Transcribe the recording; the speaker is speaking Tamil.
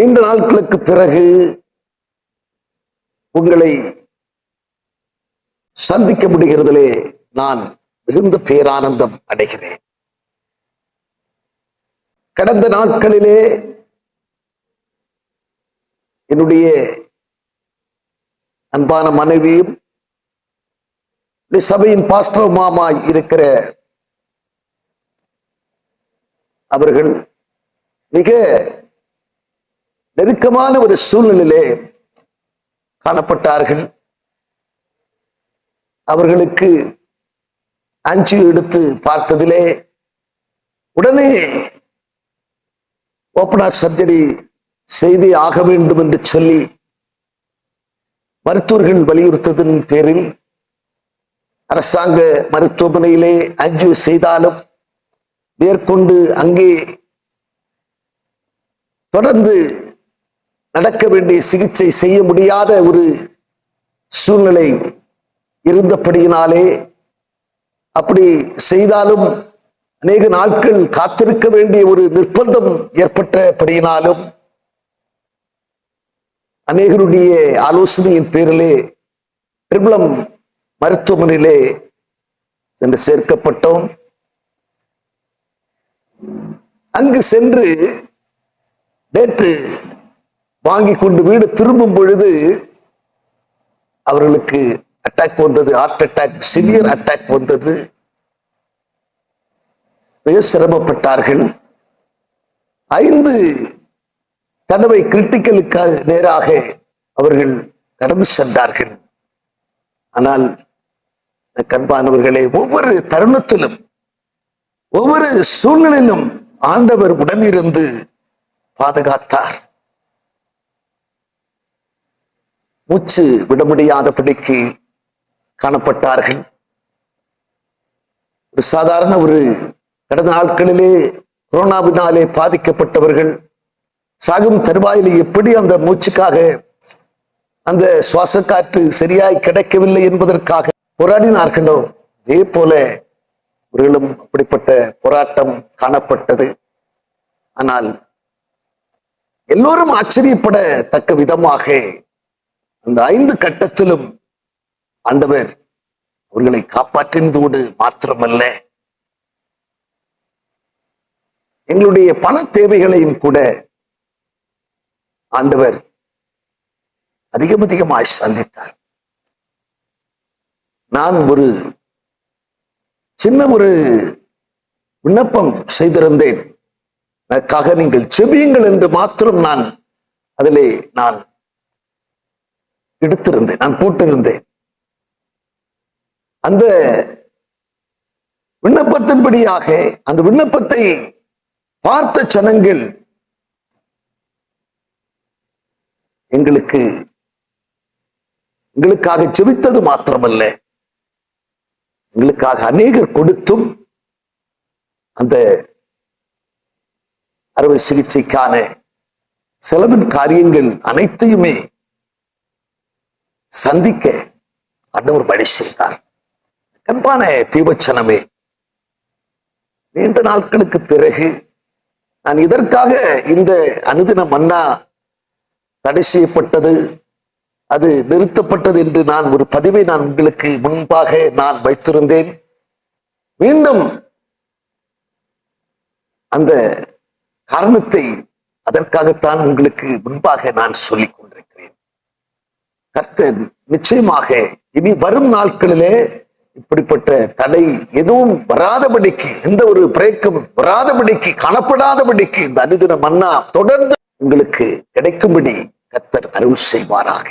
நீண்ட நாட்களுக்கு பிறகு உங்களை சந்திக்க முடிகிறதிலே நான் மிகுந்த பேரானந்தம் அடைகிறேன். கடந்த நாட்களிலே என்னுடைய அன்பான மனைவியும் சபையின் பாஸ்டர் மாமா இருக்கிற அவர்கள் மிக நெருக்கமான ஒரு சூழ்நிலையிலே காணப்பட்டார்கள். அவர்களுக்கு அஞ்சு எடுத்து பார்த்ததிலே உடனே ஓப்பனார் சர்ஜரி செய்து ஆக வேண்டும் என்று சொல்லி மருத்துவர்கள் வலியுறுத்ததன் பேரில் அரசாங்க மருத்துவமனையிலே அஞ்சு செய்தாலும் மேற்கொண்டு அங்கே தொடர்ந்து நடக்க வேண்டிய சிகிச்சை செய்ய முடியாத ஒரு சூழ்நிலை இருந்தபடியினாலே அப்படி செய்தாலும் அநேக நாட்கள் காத்திருக்க வேண்டிய ஒரு நிர்பந்தம் ஏற்பட்டபடியினாலும் அநேகருடைய ஆலோசனையின் பேரிலே பிரபலம் மருத்துவமனையிலே சென்று சேர்க்கப்பட்டோம். அங்கு சென்று நேற்று வாங்கி கொண்டு வீடு திரும்பும் பொழுது அவர்களுக்கு அட்டாக் வந்தது ஹார்ட் அட்டாக் சிவியர் அட்டாக் வந்தது. மிக சிரமப்பட்டார்கள். ஐந்து தடவை கிரிட்டிக்கலுக்காக நேராக அவர்கள் கடந்து சென்றார்கள். ஆனால் கண்பானவர்களே ஒவ்வொரு தருணத்திலும் ஒவ்வொரு சூழ்நிலையிலும் ஆண்டவர் உடனிருந்து பாதுகாத்தார். மூச்சு விட முடியாதபடிக்கு காணப்பட்டார்கள். ஒரு சாதாரண ஒரு கடந்த நாட்களிலே கொரோனாவினாலே பாதிக்கப்பட்டவர்கள் சாகும் தருவாயில் எப்படி அந்த மூச்சுக்காக அந்த சுவாச காற்று சரியாய் கிடைக்கவில்லை என்பதற்காக போராடினார்களோ அதே போல இவர்களும் அப்படிப்பட்ட போராட்டம் காணப்பட்டது. ஆனால் எல்லோரும் ஆச்சரியப்படத்தக்க விதமாக அந்த ஐந்து கட்டத்திலும் ஆண்டவர் அவர்களை காப்பாற்றினதோடு மாத்திரமல்ல எங்களுடைய பண தேவைகளையும் கூட ஆண்டவர் அதிகம் அதிகமாய் சந்தித்தார். நான் ஒரு சின்ன ஒரு விண்ணப்பம் செய்திருந்தேன். எனக்காக நீங்கள் செபியுங்கள் என்று மாத்திரம் நான் அதிலே நான் எடுத்திருந்தேன். நான் போட்டிருந்தேன். அந்த விண்ணப்பத்தின்படியாக அந்த விண்ணப்பத்தை பார்த்த ஜனங்கள் எங்களுக்கு எங்களுக்காக செபித்தது மாத்திரமல்ல. எங்களுக்காக அநேகர் கொடுத்தும் அந்த அறுவை சிகிச்சைக்கான செலவின் காரியங்கள் அனைத்தையுமே சந்திக்க ஆண்டவர் வழி செய்தார். கண்பான தீபச்சனமே. நீண்ட நாட்களுக்கு பிறகு நான் இதற்காக இந்த அனுதின மன்னா தடை செய்யப்பட்டது அது நிறுத்தப்பட்டது என்று நான் ஒரு பதிவை நான் உங்களுக்கு முன்பாக நான் வைத்திருந்தேன். மீண்டும் அந்த காரணத்தை அதற்காகத்தான் உங்களுக்கு முன்பாக நான் சொல்லிக் கர்த்தர் நிச்சயமாக இனி வரும் நாட்களிலே இப்படிப்பட்ட தடை எதுவும் வராதபடிக்கு எந்த ஒரு பிரேக்கம் வராதபடிக்கு காணப்படாதபடிக்கு இந்த அனுதின மன்னா தொடர்ந்து உங்களுக்கு கிடைக்கும்படி கர்த்தர் அருள் செய்வாராக.